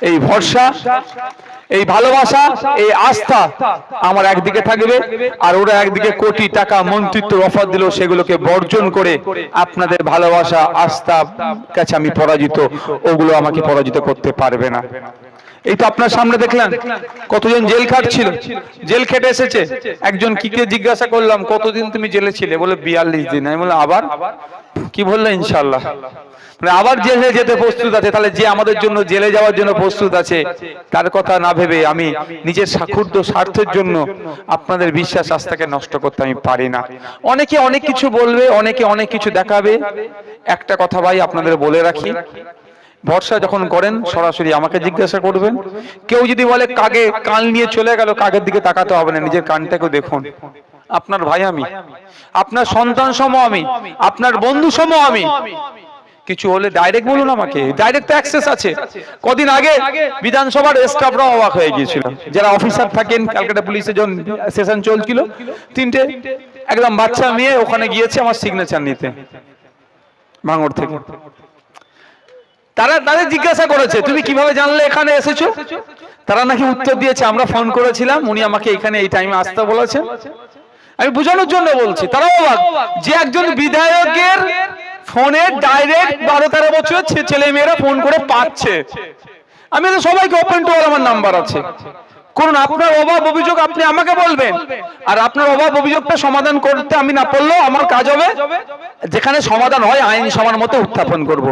এই ভরসা, এই ভালোবাসা, এই আস্থা আমার একদিকে থাকবে আর ওরা একদিকে কোটি টাকা মন্ত্রিত্ব অফার দিল সেগুলোকে বর্জন করে আপনাদের ভালোবাসা, আস্থা কাছে আমি পরাজিত, ওগুলো আমাকে পরাজিত করতে পারবে না। এই তো আপনার সামনে দেখলেন কতজন জেল খাটছিল? জেল খেটে এসেছে। একজন কি কে জিজ্ঞাসা করলাম, কতদিন তুমি জেলে ছিলে? বলে, বিয়াল্লিশ দিন। আমি বললাম, আবার? কি বলল ইনশাল্লাহ মানে আবার জেলে যেতে প্রস্তুত আছে। তাহলে যে আমাদের জন্য জেলে যাওয়ার জন্য প্রস্তুত আছে, তার কথা না ভেবে আমি নিজের সাক্ষুর্দ স্বার্থের জন্য আপনাদের বিশ্বাস আস্থাকে নষ্ট করতে আমি পারি না। অনেকে অনেক কিছু বলবে, অনেকে অনেক কিছু দেখাবে। একটা কথা ভাই আপনাদের বলে রাখি। ভরসা যখন করেন, সরাসরি আমাকে জিজ্ঞাসা করবেন। কেউ যদি বলে, কাকে কান নিয়ে চলে গেল, কাকের দিকে তাকাতে হবে না, নিজের কানটাকেও দেখুন। আপনার ভাই আমি, আপনার সন্তান সম আমি, আপনার বন্ধু সম আমি। কিছু হলে ডাইরেক্ট বলুন আমাকে ডাইরেক্ট অ্যাক্সেস আছে। কদিন আগে বিধানসভার স্টাফরা অবাক হয়ে গিয়েছিল। যারা অফিসার থাকেন ক্যালকাটা পুলিশের যখন সেশন চলছিল, তিনটে, একদম বাচ্চা মেয়ে ওখানে গিয়েছে আমার সিগনেচার নিতে, ভাঙড় থেকে। তারা তাদের জিজ্ঞাসা করেছে, তুমি কীভাবে জানলে এখানে এসেছ? তারা নাকি উত্তর দিয়েছে, আমরা ফোন করেছিলাম, উনি আমাকে এখানে এই টাইমে আসতে বলেছে আমি বোঝানোর জন্য বলছি তারাও যে একজন বিধায়কের ফোনে ডাইরেক্ট বারো তেরো বছর ছেলে মেয়েরা ফোন করে পাচ্ছে। আমি সবাইকে ওপেন টু আমার নাম্বার আছে। করুন, আপনার অভাব অভিযোগ আপনি আমাকে বলবেন। আর আপনার অভাব অভিযোগটা সমাধান করতে আমি না পারলেও আমার কাজ হবে। যেখানে সমাধান হয়, আইন সমান মতো উত্থাপন করব।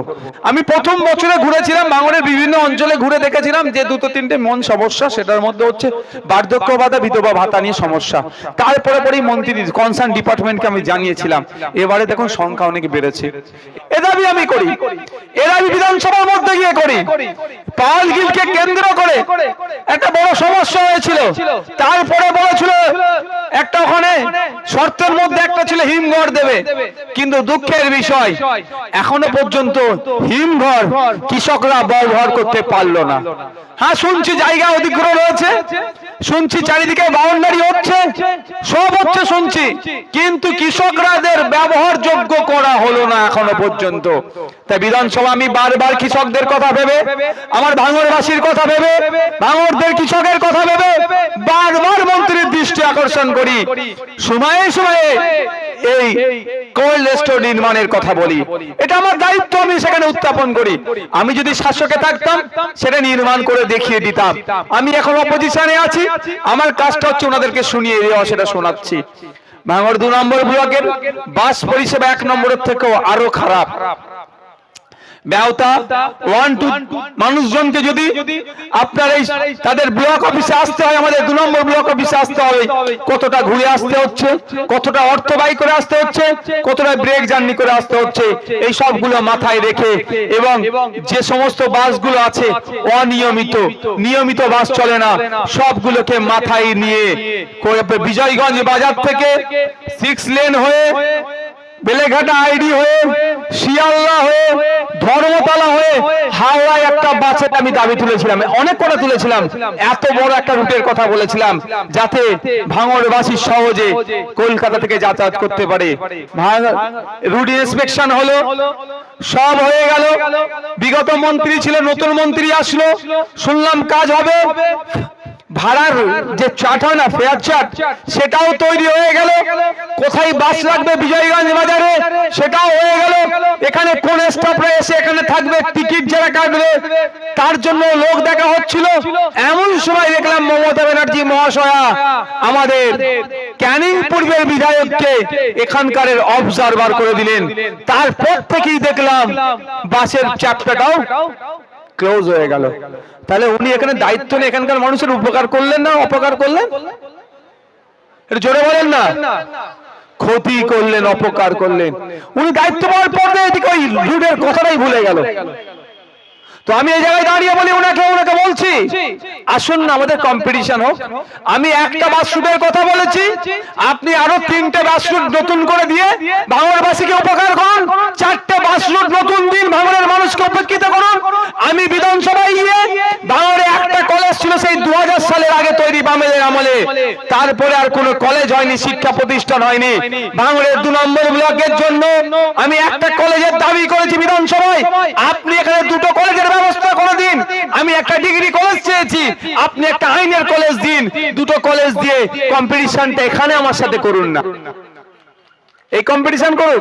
আমি প্রথম বছরে ঘুরেছিলাম বাংলার বিভিন্ন অঞ্চলে ঘুরে দেখেছিলাম যে দুটো তিনটে মন সমস্যা, সেটার মধ্যে হচ্ছে বার্ধক্য ভাতা বিধবা ভাতা নিয়ে সমস্যা। তারপরে পরেই মন্ত্রী কনসার্ন ডিপার্টমেন্টকে আমি জানিয়েছিলাম। এবারে দেখুন সংখ্যা অনেক বেড়েছে। এ দাবি আমি করি। এ দাবি বিধানসভার মধ্যে গিয়ে করি। পাল গিলকে কেন্দ্র করে একটা বড় সমস্যা হয়েছিল। তারপরে বলেছিল, একটা ওখানে শর্তের মধ্যে একটা ছিল হিমঘর দেবে। কিন্তু দুঃখের বিষয়, এখনও পর্যন্ত হিমঘর কৃষকরা ব্যবহার করতে পারল না। হ্যাঁ শুনছি জায়গা অধিগ্রহণ হয়েছে শুনছি চারিদিকে বাউন্ডারি হচ্ছে। সব হচ্ছে শুনছি। কিন্তু কৃষকরাদের ব্যবহার যোগ্য করা হলো এখনও পর্যন্ত। তাই বিধানসভা আমি বারবার কৃষকদের কথা ভেবে, আমার ভাঙরবাসীর কথা ভেবে ভাঙরদের কৃষকের কথা ভেবে বারবার মন্ত্রীর দৃষ্টি আকর্ষণ করি। সময়ে সময়ে এই কোল্ড স্টোর নির্মাণের কথা বলি। এটা আমার দায়িত্ব, আমি সেখানে উত্থাপন করি। আমি যদি শাসকে থাকতাম, সেটা নির্মাণ করে দেখিয়ে দিতাম। আমি এখন অপোজিশনে আছি। আমার কাজটা হচ্ছে ওনাদেরকে শুনিয়ে দেওয়া, সেটা শোনাচ্ছি। ভাঙর দু নম্বর ব্লকের বাস পরিষেবা এক নম্বরের থেকেও আরও খারাপ। ব্যবতা ওয়ান টু মানুষজনকে যদি আপনার এই তাদের ব্লক অফিসে আসতে হয়, আমাদের দু নম্বর ব্লক অফিসে আসতে হবে। কতটা ঘুরে আসতে হচ্ছে, কতটা অর্থ ব্যয় করে আসতে হচ্ছে, কতটা ব্রেক জার্নি করে আসতে হচ্ছে, এই সবগুলো মাথায় রেখে এবং যে সমস্ত বাসগুলো আছে, অনিয়মিত, নিয়মিত বাস চলে না, সবগুলোকে মাথায় নিয়ে বিজয়গঞ্জ বাজার থেকে সিক্স লেন হয়ে বেলেঘাটা আইডি হয়ে, শিয়ালদা হয়ে, ধর্মতলা হয়ে, হাওড়ায় একটা বাসের আমি দাবি তুলেছিলাম, অনেক কথা তুলেছিলাম, এত বড় একটা রুটের কথা বলেছিলাম, যাতে ভাঙড়বাসী সহজে কলকাতা থেকে যাতায়াত করতে পারে। রুট ইন্সপেকশন হলো, সব হয়ে গেল, বিগত মন্ত্রী ছিল, নতুন মন্ত্রী আসলো, শুনলাম কাজ হবে ভাড়ার যে চাট হয় না, ফেয়ার চাট, সেটাও তৈরি হয়ে গেল। কোথায় বাস লাগবে বিজয়গঞ্জ বাজারে, সেটাও হয়ে গেল। এখানে কোন স্টাফরা এসে এখানে থাকবে টিকিট যারা কাটবে, তার জন্য লোক দেখা হচ্ছিল। এমন সময় দেখলাম মমতা ব্যানার্জি মহাশয়া আমাদের ক্যানিং পূর্বের বিধায়ককে এখানকার অবজারভার করে দিলেন। তারপর থেকেই দেখলাম বাসের চ্যাপ্টারটাও ক্লোজ হয়ে গেল। তাহলে উনি এখানে দায়িত্ব নিয়ে এখানকার মানুষের উপকার করলেন না অপকার করলেন? এটা জোরে বলেন না। ক্ষতি করলেন, অপকার করলেন। উনি দায়িত্ব পাওয়ার পর এদিকে ওই রুডের কথাটাই ভুলে গেল। তো আমি এই জায়গায় দাঁড়িয়ে বলি ওনাকে ওনাকে বলছি। আসুন না আমাদের কম্পিটিশন হোক। আমি একটা বাসরুটের কথা বলেছি। আপনি আরও তিনটে বাসরুট নতুন করে দিয়ে ভাঙরবাসীকে উপকার করুন। চারটে বাসরুট নতুন দিন ভাঙরের মানুষকে উপেক্ষিত করুন। আমি বিধানসভায় গিয়ে ভাঙরে একটা কলেজ ছিল সেই দু হাজার সালের আগে তৈরি বামেদের আমলে। তারপরে আর কোনো কলেজ হয়নি শিক্ষা প্রতিষ্ঠান হয়নি। ভাঙড়ের দু নম্বর ব্লকের জন্য আমি একটা কলেজের দাবি করেছি বিধানসভায়। আপনি এখানে দুটো কলেজের ব্যবস্থা করে দিন আমি একটা ডিগ্রি কলেজ চেয়েছি। আপনি একটা আইনের কলেজ দিন। দুটো কলেজ দিয়ে কম্পিটিশনটা এখানে আমার সাথে করুন না। এই কম্পিটিশন করুন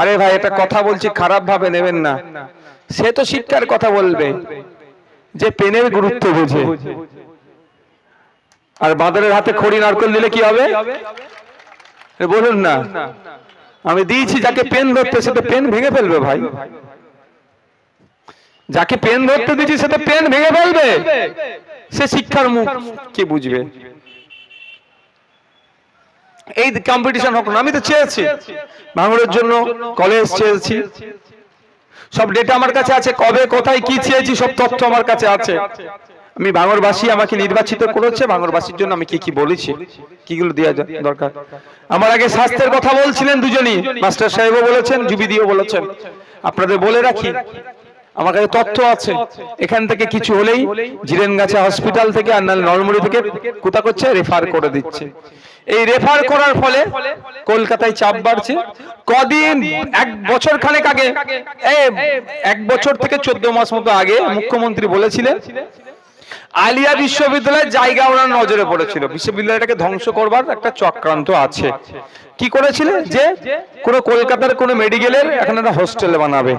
আরে ভাই এটা কথা বলছি, খারাপ ভাবে নেবেন না। সে তো শিক্ষার কথা বলবে, যে পেনের গুরুত্ব বোঝে। আর বাঁদরের হাতে খড়ি, নারকেল দিলে কি হবে? বলুন না। আমি দিয়েছি যাকে পেন ধরতে, সে তো পেন ভেঙে ফেলবে ভাই। যাকে পেন ধরতে দিয়েছি, সে তো পেন ভেঙে ফেলবে। সে শিক্ষার মুখ, কি বুঝবে? এই কম্পিটিশন হোক না, আমি তো চেয়েছি। ভাঙড়ের জন্য কলেজ চেয়েছি। সব ডেটা আমার কাছে আছে, কবে, কোথায়, কি চেয়েছি, সব তথ্য আমার কাছে আছে। আমি ভাঙরবাসী আমাকে নির্বাচিত করেছে ভাঙরবাসীর জন্য আমি কি কি বলেছি, কিগুলো দেওয়া দরকার। আমার আগে স্বাস্থ্যের কথা বলছিলেন দুজনই। মাস্টার সাহেবও বলেছেন, জুবিদিও বলেছেন। আপনাদের বলে রাখি আমার কাছে তথ্য আছে। এখান থেকে কিছু হলেই জিরেনগাছা হসপিটাল থেকে আর নাহলে নলমুড়ি থেকে কোথা করছে রেফার করে দিচ্ছে। এই রেফার করার ফলে কলকাতায় চাপ বাড়ছে। কদিন? এক বছর খানেক আগে। এক বছর থেকে চোদ্দ মাস মতো আগে মুখ্যমন্ত্রী বলেছিলেন আলিয়া বিশ্ববিদ্যালয়ের জায়গা ওনার নজরে পড়েছিল। বিশ্ববিদ্যালয়টাকে ধ্বংস করবার একটা চক্রান্ত আছে। কি করেছিলেন যে কোন কলকাতার কোন মেডিকেলের এখন একটা হোস্টেল বানাবে।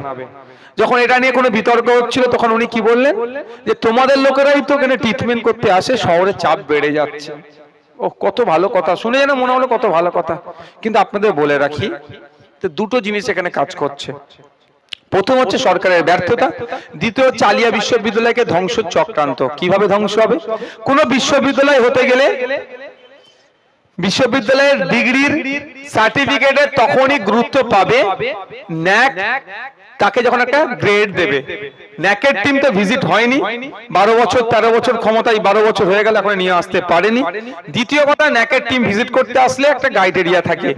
যখন এটা নিয়ে কোনো বিতর্ক হচ্ছিল, তখন উনি কি বললেন? যে তোমাদের লোকেরাই তো এখানে ট্রিটমেন্ট করতে আসে, শহরে চাপ বেড়ে যাচ্ছে। ও, কত ভালো কথা। শুনে যেন মনে হলো কত ভালো কথা। কিন্তু আপনাদের বলে রাখি দুটো জিনিস এখানে কাজ করছে। প্রথম হচ্ছে সরকারের ব্যর্থতা দ্বিতীয় চালিয়া বিশ্ববিদ্যালয়কে ধ্বংস চক্রান্ত কীভাবে ধ্বংস হবে? কোন বিশ্ববিদ্যালয় হতে গেলে বিশ্ববিদ্যালয়ের ডিগ্রির সার্টিফিকেটের তখনই গুরুত্ব পাবে ন্যাক তাকে যখন একটা গ্রেড দেবে। ন্যাকের টিম তো ভিজিট হয়নি। বারো বছর তেরো বছর ক্ষমতায় বারো বছর হয়ে গেল এখন নিয়ে আসতে পারেনি। দ্বিতীয় কথা ন্যাকের টিম ভিজিট করতে আসলে একটা গাইড এরিয়া থাকে।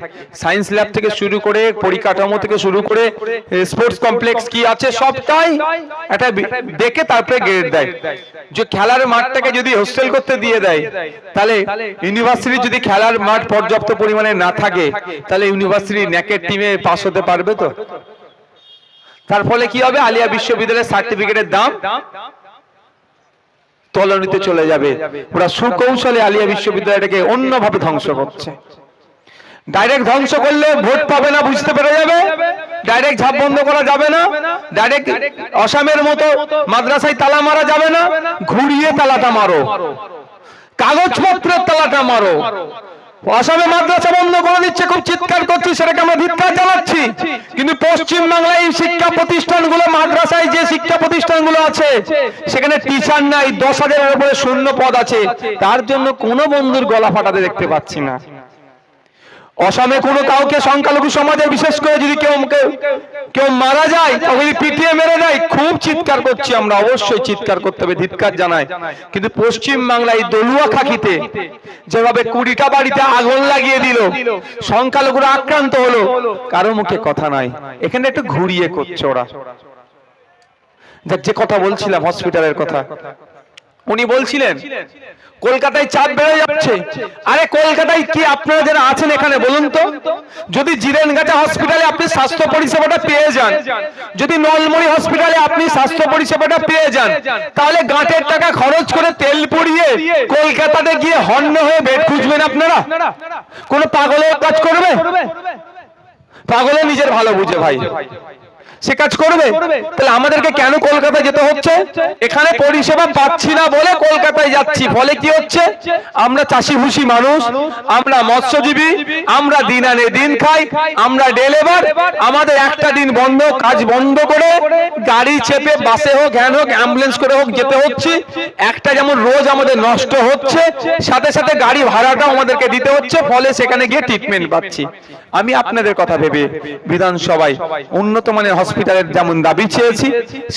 সায়েন্স ল্যাব থেকে শুরু করে পরিকাঠামো থেকে শুরু করে স্পোর্টস কমপ্লেক্স কি আছে সবটাই একটা দেখে তারপরে গ্রেড দেয়। যে খেলার মাঠটাকে যদি হোস্টেল করতে দিয়ে দেয় তাহলে ইউনিভার্সিটি যদি খেলার মাঠ পর্যাপ্ত পরিমাণে না থাকে, তাহলে ইউনিভার্সিটি ন্যাকের টিমে পাস হতে পারবে তো? তার ফলে কি হবে? আলিয়া বিশ্ববিদ্যালয়ের সার্টিফিকেটের দাম তলনিতে চলে যাবে। ওরা সুকৌশলে আলিয়া বিশ্ববিদ্যালয়টাকে অন্যভাবে ধ্বংস করছে। ডাইরেক্ট ধ্বংস করলে ভোট পাবে না, বুঝতে পেরে যাবে? ডাইরেক্ট ঝাপ বন্ধ করা যাবে না। ডাইরেক্ট অসামের মতো মাদ্রাসায় তালা মারা যাবে না। ঘুরিয়ে তালাটা মারো। কাগজপত্রের তালাটা মারো। আসামে মাদ্রাসা বন্ধ করে দিচ্ছে, খুব চিৎকার করছি, সেটাকে আমরা ধিৎকার জানাচ্ছি। কিন্তু পশ্চিম বাংলায় এই শিক্ষা প্রতিষ্ঠানগুলো, মাদ্রাসায় যে শিক্ষা প্রতিষ্ঠানগুলো আছে, সেখানে টিচার নাই, দশ হাজারের উপরে শূন্য পদ আছে। তার জন্য কোনো বন্ধুর গলা ফাটাতে দেখতে পাচ্ছি না। অসমে কোনো কাউকে সংখ্যালঘু সমাজে বিশেষ করে যদি কেউ কেউ- মারা যায়, তখন পিটিয়ে মেরে দেয়। খুব চিৎকার করছি আমরা, অবশ্যই চিৎকার করতে হবে, ধিৎকার জানাই। কিন্তু পশ্চিম বাংলায় দলুয়া খাকিতে যেভাবে কুড়িটা বাড়িতে আগুন লাগিয়ে দিল, সংখ্যালঘুরা আক্রান্ত হলো, কারও মুখে কথা নাই। এখানে একটু ঘুরিয়ে করছে ওরা। যে কথা বলছিলাম হসপিটালের কথা। উনি বলছিলেন, কলকাতায় চাপ বেড়ে যাচ্ছে। আরে, কলকাতায় কি আপনারা যারা আছেন এখানে, বলুন তো? যদি জিরেনগাছা হসপিটালে আপনি স্বাস্থ্য পরিষেবাটা পেয়ে যান, যদি নলমণি হসপিটালে আপনি স্বাস্থ্য পরিষেবাটা পেয়ে যান, তাহলে গাঁটের টাকা খরচ করে তেল পুড়িয়ে কলকাতাতে গিয়ে হন্য হয়ে বেড খুঁজবেন আপনারা? কোন পাগলের কাজ করবে? পাগলে নিজের ভালো বুঝে, ভাই। সে কাজ করবে? তাহলে আমাদেরকে কেন কলকাতায় যেতে হচ্ছে? এখানে পরিষেবা পাচ্ছি না বলে কলকাতায় যাচ্ছি। ফলে কি হচ্ছে? আমরা চাষি ভুষি মানুষ আমরা মৎস্যজীবী আমরা দিন আনে দিন খাই আমরা ডেলেবার আমাদের একটা দিন বন্ধ কাজ বন্ধ করে গাড়ি চেপে বাসে হোক ভ্যান হোক অ্যাম্বুলেন্স করে হোক যেতে হচ্ছে। একটা যেমন রোজ আমাদের নষ্ট হচ্ছে সাথে সাথে গাড়ি ভাড়াটাও আমাদেরকে দিতে হচ্ছে ফলে সেখানে গিয়ে ট্রিটমেন্ট পাচ্ছি। আমি আপনাদের কথা ভেবে বিধানসভায় উন্নত মানের হসপিটাল হসপিটালের যেমন দাবি চেয়েছি,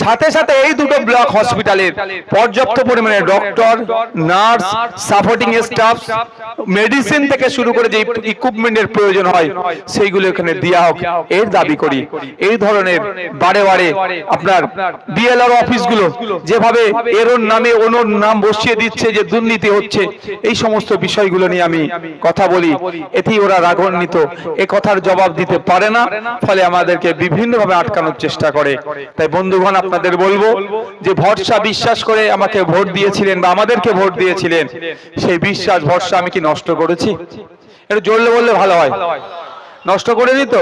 সাথে সাথে এই দুটো ব্লক হসপিটালের পর্যাপ্ত পরিমাণে doctor nurse supporting staff medicine থেকে শুরু করে যে ইকুইপমেন্টের প্রয়োজন হয়, সেইগুলো এখানে দেওয়া হোক, এর দাবি করি। এই ধরনের বারে বারে আপনার বিএলআর অফিসগুলো যেভাবে এরোর নামে, ওনোর নাম বসিয়ে দিচ্ছে যে দুর্নীতি হচ্ছে, এই সমস্ত বিষয়গুলো নিয়ে আমি কথা বলি। এতেই ওরা রাগান্বিত। এ কথার জবাব দিতে পারে না, ফলে আমাদেরকে বিভিন্নভাবে আটকানোর চেষ্টা করে। তাই বন্ধুগণ, আপনাদের বলব যে ভরসা বিশ্বাস করে আমাকে ভোট দিয়েছিলেন বা আমাদেরকে ভোট দিয়েছিলেন, সেই বিশ্বাস, ভরসা আমি কি নষ্ট করেছি? একটু জোরলে বললে ভালো হয়। নষ্ট করে দিত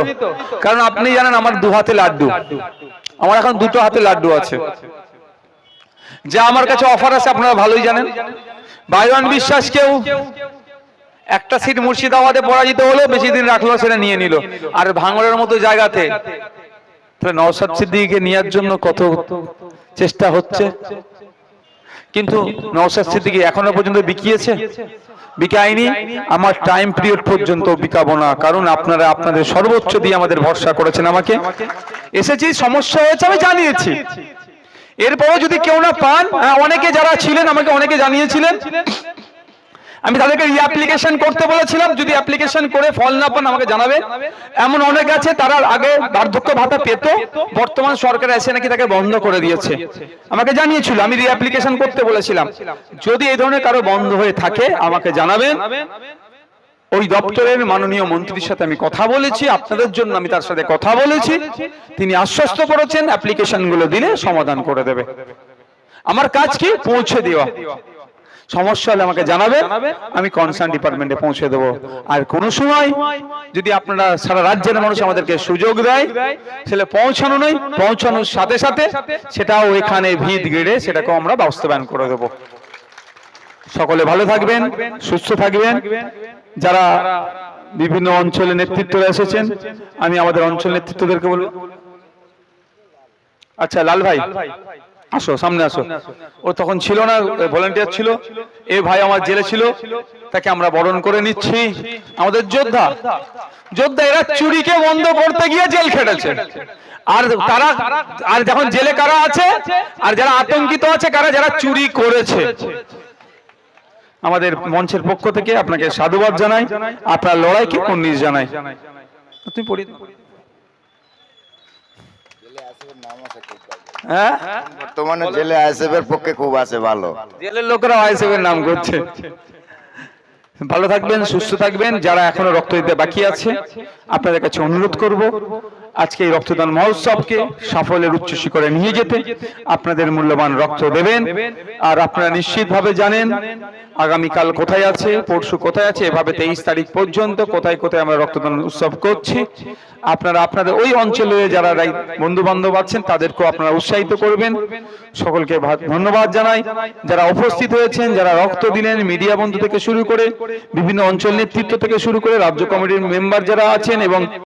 কারণ আপনি জানেন আমার দু হাতে লাড্ডু। আমার এখন দুটো হাতে লাড্ডু আছে। যা আমার কাছে অফার আছে, আপনারা ভালোই জানেন। বাইরন বিশ্বাস কেউ একটা সিট মুর্শিদাবাদে পরাজিত হলো, বেশি দিন রাখল, সেটা নিয়ে নিল। আর ভাঙড়ের মতো জায়গাতে তাহলে নওসাদ সিদ্দিকীকে নেওয়ার জন্য কত চেষ্টা হচ্ছে? কিন্তু নওসাদ সিদ্দিকী এখনও পর্যন্ত বিকিয়েছে? বিকায়নি? আমার টাইম পিরিয়ড পর্যন্ত বিকাবো না। কারণ আপনারা আপনাদের সর্বোচ্চ দিয়ে আমাদের ভরসা করেছেন আমাকে। এসেছি সমস্যা হয়েছে আমি জানিয়েছি। এরপরও যদি কেউ না পান হ্যাঁ, অনেকে যারা ছিলেন আমাকে অনেকে জানিয়েছিলেন। আমি তাদেরকে রিঅ্যাপ্লিকেশন করতে বলেছিলাম, যদি অ্যাপ্লিকেশন করে ফল না পান আমাকে জানাবে। এমন অনেক আছে, তারা আগে বার্ধক্য ভাতা পেত, বর্তমান সরকার এসে নাকি তাকে বন্ধ করে দিয়েছে। আমাকে জানিয়েছিল, আমি রিঅ্যাপ্লিকেশন করতে বলেছিলাম। যদি এই ধরনের কারও বন্ধ হয়ে থাকে, আমাকে জানাবেন ওই দপ্তরের মাননীয় মন্ত্রীর সাথে আমি কথা বলেছি, আপনাদের জন্য আমি তার সাথে কথা বলেছি। তিনি আশ্বস্ত করেছেন অ্যাপ্লিকেশনগুলো দিলে সমাধান করে দেবে। আমার কাজ কি? পৌঁছে দেওয়া। সমস্যা হলে আমাকে জানাবে আমি কনসার্ন ডিপার্টমেন্টে পৌঁছে দেবো। আর কোনো সময় যদি আপনারা সারা রাজ্যের মানুষ আমাদেরকে সুযোগ দেয় সেটা পৌঁছানো নয় পৌঁছানোর সাথে সাথে সেটাও এখানে ভিত গেড়ে সেটাকেও আমরা বাস্তবায়ন করে দেবো। সকলে ভালো থাকবেন সুস্থ থাকবেন। যারা বিভিন্ন অঞ্চলে নেতৃত্বরা এসেছেন আমি আমাদের অঞ্চল নেতৃত্বদেরকে বলব। আচ্ছা লাল ভাই। আসো সামনে আসো। ও তখন ছিল না ভলেন্টিয়ার ছিল। এ ভাই আমার জেলে ছিল তাকে আমরা বরণ করে নিচ্ছি। আমাদের যোদ্ধা। যোদ্ধা। এরা চুরিকে বন্ধ করতে গিয়ে জেল খেটেছে। আর তারা আর যখন জেলে কারা আছে আর যারা আতঙ্কিত আছে কারা যারা চুরি করেছে। আমাদের মঞ্চের পক্ষ থেকে আপনাকে সাধুবাদ জানাই। আপনার লড়াইকে উন্নিশ জানাই। তুমি পড়ি দাও। হ্যাঁ? বর্তমানে জেলে আইসেফের পক্ষে খুব আছে ভালো। জেলের লোকেরা আইসেফের নাম করছে। ভালো থাকবেন সুস্থ থাকবেন। যারা এখনও রক্ত দিতে বাকি আছে আপনাদের কাছে অনুরোধ করব। আজকে এই রক্তদান মহোৎসবকে সাফল্যের উচ্চ শিখরে নিয়ে যেতে আপনাদের মূল্যবান রক্ত দেবেন। আর আপনারা নিশ্চিতভাবে জানেন, আগামীকাল কোথায় আছে, পরশু কোথায় আছে, এভাবে তেইশ তারিখ পর্যন্ত কোথায় কোথায় আমরা রক্তদান উৎসব করছি। আপনারা আপনাদের ওই অঞ্চলে যারা বন্ধু বান্ধব আছেন, তাদেরকেও আপনারা উৎসাহিত করবেন। সকলকে ধন্যবাদ জানাই। যারা উপস্থিত হয়েছেন, যারা রক্ত দিলেন মিডিয়া বন্ধু থেকে শুরু করে বিভিন্ন অঞ্চল নেতৃত্ব থেকে শুরু করে রাজ্য কমিটির মেম্বার যারা আছেন এবং